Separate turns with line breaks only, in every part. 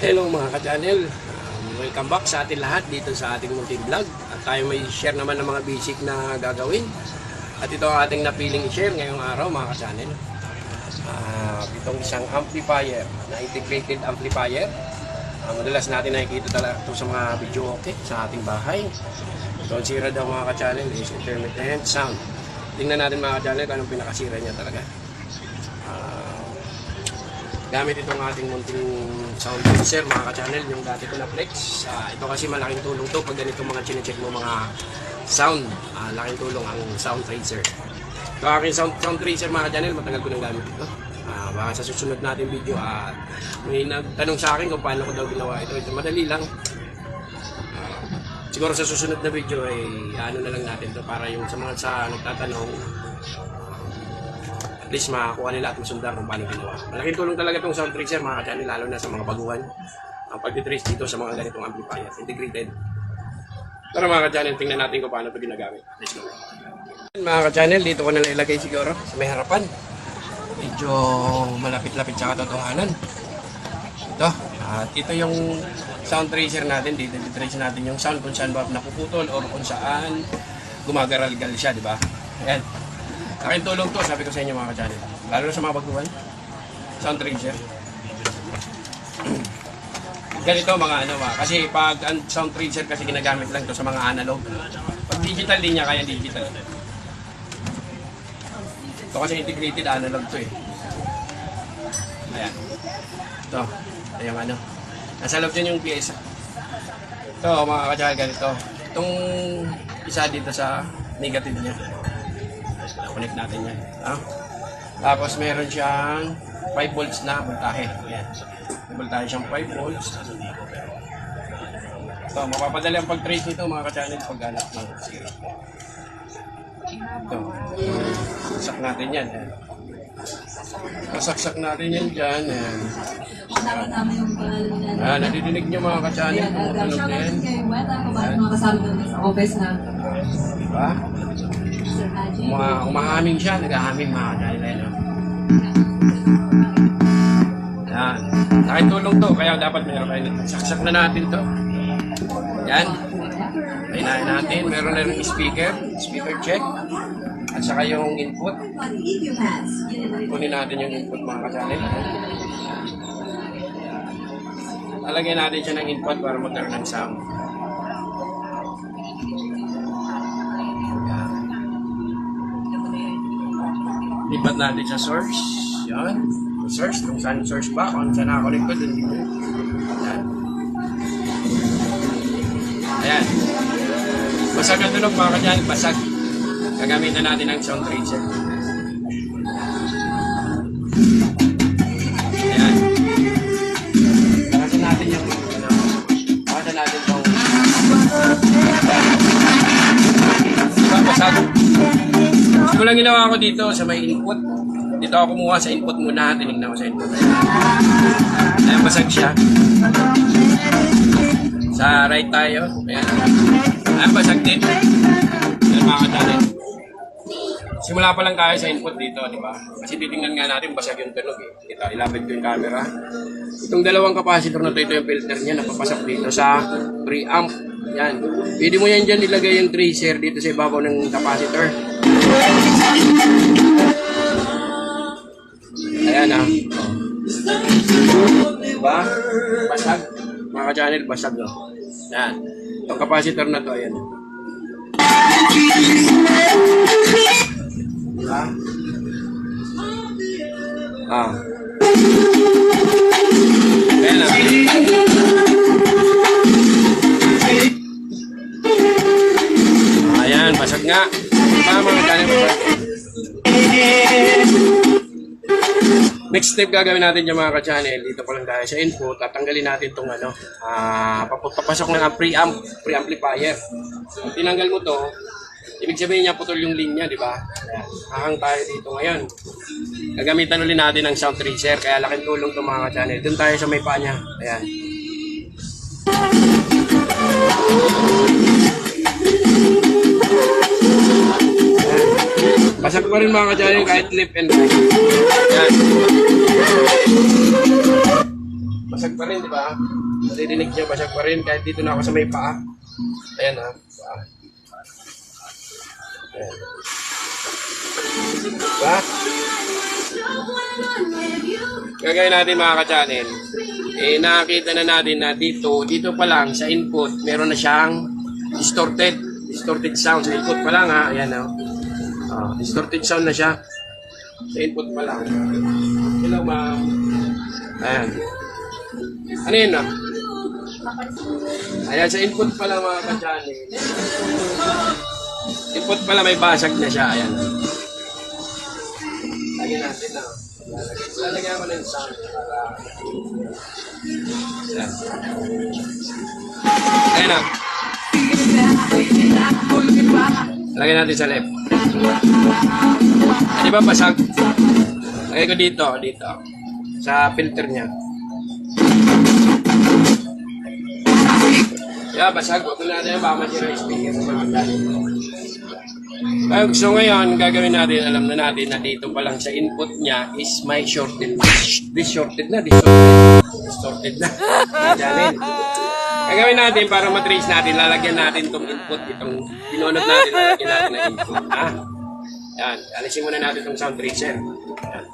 Hello mga ka-channel. Um, welcome back sa ating lahat dito sa ating munting vlog. At tayo may share naman ng mga basic na gagawin. At ito ang ating napiling i-share ngayong araw mga ka-channel. Ah, itong isang amplifier na integrated amplifier. Ah, madalas natin nakikita talaga ito sa mga video okay sa ating bahay. Ito sira daw mga ka-channel is intermittent sound. Tingnan natin mga ka-channel kung anong pinakasira niya talaga. Gamit itong ating munting sound mixer mga ka-channel yung dati ko na flex. Ah, ito kasi malaking tulong to pag ganito mga chinecheck mo mga sound. Ah, laking tulong ang sound tracer. Ito aking sound, sound tracer mga ka-channel matagal ko nang gamit ito. Ah, baka sa susunod natin video at may nagtanong sa akin kung paano ko daw ginawa ito. Ito madali lang. Ah, siguro sa susunod na video ay ano na lang natin to para yung sa mga sa nagtatanong at least makakuha nila at masundan kung paano ginawa. Malaking tulong talaga itong sound tracer mga ka-channel, lalo na sa mga baguhan. Ang pag-trace dito sa mga ganitong amplifier, integrated. Tara mga ka-channel, tingnan natin kung paano ito ginagamit. Let's go. Mga ka-channel, dito ko na lang ilagay siguro sa may harapan. Medyo malapit-lapit sa katotohanan. Ito. At ito yung sound tracer natin. Dito trace natin yung sound kung saan ba napuputol or kung saan gumagaral-gal siya, di ba? Ayan. Aking tulong to, sabi ko sa inyo mga ka-channel. Lalo na sa mga baguhan. Sound tracer. Ganito mga ano ba, kasi pag ang sound tracer kasi ginagamit lang to sa mga analog. Pag digital din niya, kaya digital. Ito kasi integrated analog to eh. Ayan. Ito. Ito yung ano. Nasa loob dyan yung pyesa. Ito mga ka-channel, ganito. Itong isa dito sa negative niya connect natin yan. Ha? Tapos meron siyang 5 volts na voltahe. Ayan. May voltahe siyang 5 volts. Ito, mapapadali ang pag-trace nito mga ka-channel pag hanap ng series. Ito. Saksak natin yan. Ayan. Masaksak natin yan dyan. Ayan. Ah, nadidinig nyo mga ka-channel.
Yan, uh,
Tumutunog
shout out
din.
kay Weta, kabahan mga kasama sa office na
Diba? Uma umahaming siya, nag-ahaming mga. Ayan. oh. Yan. Laking tulong to, kaya dapat meron kayo. Saksak na natin to. Yan. Ayun natin. Meron na rin speaker, speaker check. At saka yung input. Kunin natin yung input mga ka-channel. Lalagyan natin siya ng input para magkaroon ng sound. Lipat natin sa source. Yan. Source, kung saan source ba, kung saan nakakonect ko, dun dito. Yan. Ayan. Basag ang tunog mga kanyan, basag. Gagamitan natin ng sound tracer. Ayan. Bakasan natin yung, ano, natin itong, diba, basag. Ito lang ginawa ko dito sa may input. Dito ako kumuha sa input muna. Tinignan ko sa input. Ayan, basag siya. Sa right tayo. Ayan. Ayan, basag din. Ayan, mga kadalit. Simula pa lang tayo sa input dito, di ba? Kasi titingnan nga natin basag yung tunog eh. Ito, ilapit ko yung camera. Itong dalawang capacitor na to, ito yung filter niya, napapasok dito sa preamp. Yan. Pwede mo yan dyan ilagay yung tracer dito sa ibabaw ng capacitor. Ayan ah. Diba? Basag. Mga ka-channel, basag oh. Yan. Itong capacitor na to, ayan. Diba? Ah. Ayan ah. Ayan, basag nga. Next step gagawin natin yung mga ka-channel, dito ko lang dahil sa input, tatanggalin natin itong ano, ah, papasok ng preamp, preamplifier. Kung tinanggal mo to, ibig sabihin niya putol yung linya, di ba? Hahang tayo dito ngayon. Gagamitan ulit natin ng sound tracer, kaya laking tulong to mga ka-channel. Doon tayo sa may paa niya. Ayan. Basag pa rin mga ka-channel kahit left and right. Yan. Basag pa rin, di ba? Nadidinig niya, basag pa rin. Kahit dito na ako sa may paa. Ayan ha. Paa. Ayan. Diba? Gagawin natin mga ka-channel. Eh, nakakita na natin na dito, dito pa lang sa input, meron na siyang distorted. Distorted sound. Sa input pa lang ha. Ayan ha. Ah, distorted sound na siya. Sa input pa lang. Hello ma'am. Ayan. Ano yun na? Ayan, sa input pa lang mga ka-channel. Input pala may basag na siya. Ayan. Lagyan natin na. Lalagyan ko na yung sound para... Ayan. Ayan na. Lagyan natin sa left. Di ba basag? Lagay ko dito, dito. Sa filter niya. Yeah, basag. Huwag na natin baka masira speaker sa mga. Kaya so ngayon, gagawin natin, alam na natin na dito pa lang sa input niya is may shorted. Distorted na, distorted. Distorted na. Ganyan. Gagawin natin para matrace natin, lalagyan natin itong input, itong binonot natin, lalagyan natin ng input. Ha? Yan, alisin muna natin itong sound tracer. Yan.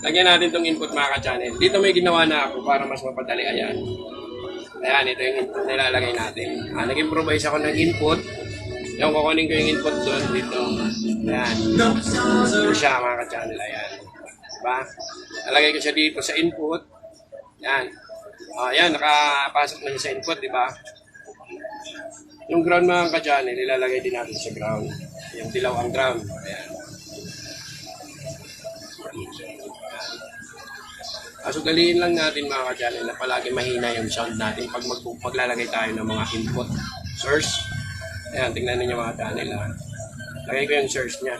Lagyan natin itong input mga ka-channel. Dito may ginawa na ako para mas mapadali. Ayan. Ayan, ito yung input na ilalagay natin. Ah, nag-improvise ako ng input. Yung kukunin ko yung input doon dito. Ayan. Ito siya mga ka-channel. Ayan. Diba? Nalagay ko siya dito sa input. Ayan. Ah, ayan, nakapasok na siya sa input, di ba? Yung ground mga ka-channel, ilalagay din natin sa ground. Yung dilaw ang ground. Ayan. Kaso galiin lang natin mga ka-channel na palagi mahina yung sound natin pag mag maglalagay tayo ng mga input source. Ayan, tingnan ninyo mga channel ha. Lagay ko yung source niya.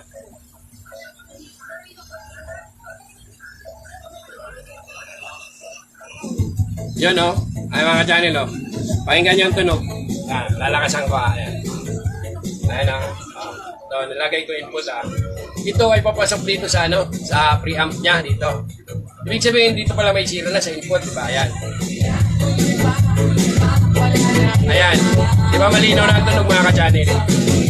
Yun o. Ay mga channel o. Pakinggan yung tunog. Ah, lalakasan ko ha. Ayan. Ayan. Ah, ito, nilagay ko input ha. Ito ay papasok dito sa ano, sa preamp niya dito. Ibig sabihin dito pala may zero na sa input, di ba? Ayan. Ayan. Di ba malinaw na tunog mga ka-channel?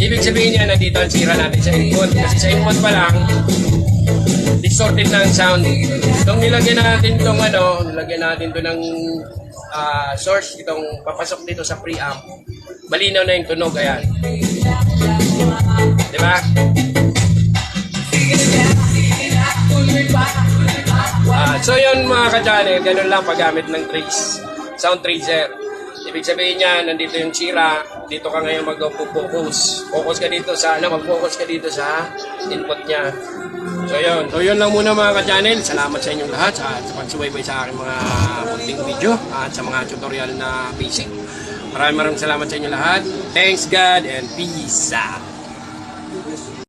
Ibig sabihin niya nandito ang sira natin sa input. Kasi sa input pa lang, distorted na ang sound. Itong nilagyan natin itong ano, nilagyan natin to ng ah, source, itong papasok dito sa preamp. Malinaw na yung tunog, ayan. Di ba? Ah, so yun mga ka-channel, ganun lang paggamit ng trace, sound tracer. Ibig sabihin niya, nandito yung sira, dito ka ngayon mag-focus. Focus ka dito sa, ano, mag-focus ka dito sa input niya. So yun, so yun lang muna mga ka-channel. Salamat sa inyong lahat sa, sa pagsubaybay sa aking mga munting video at sa mga tutorial na basic. Maraming maraming salamat sa inyo lahat. Thanks God and peace out.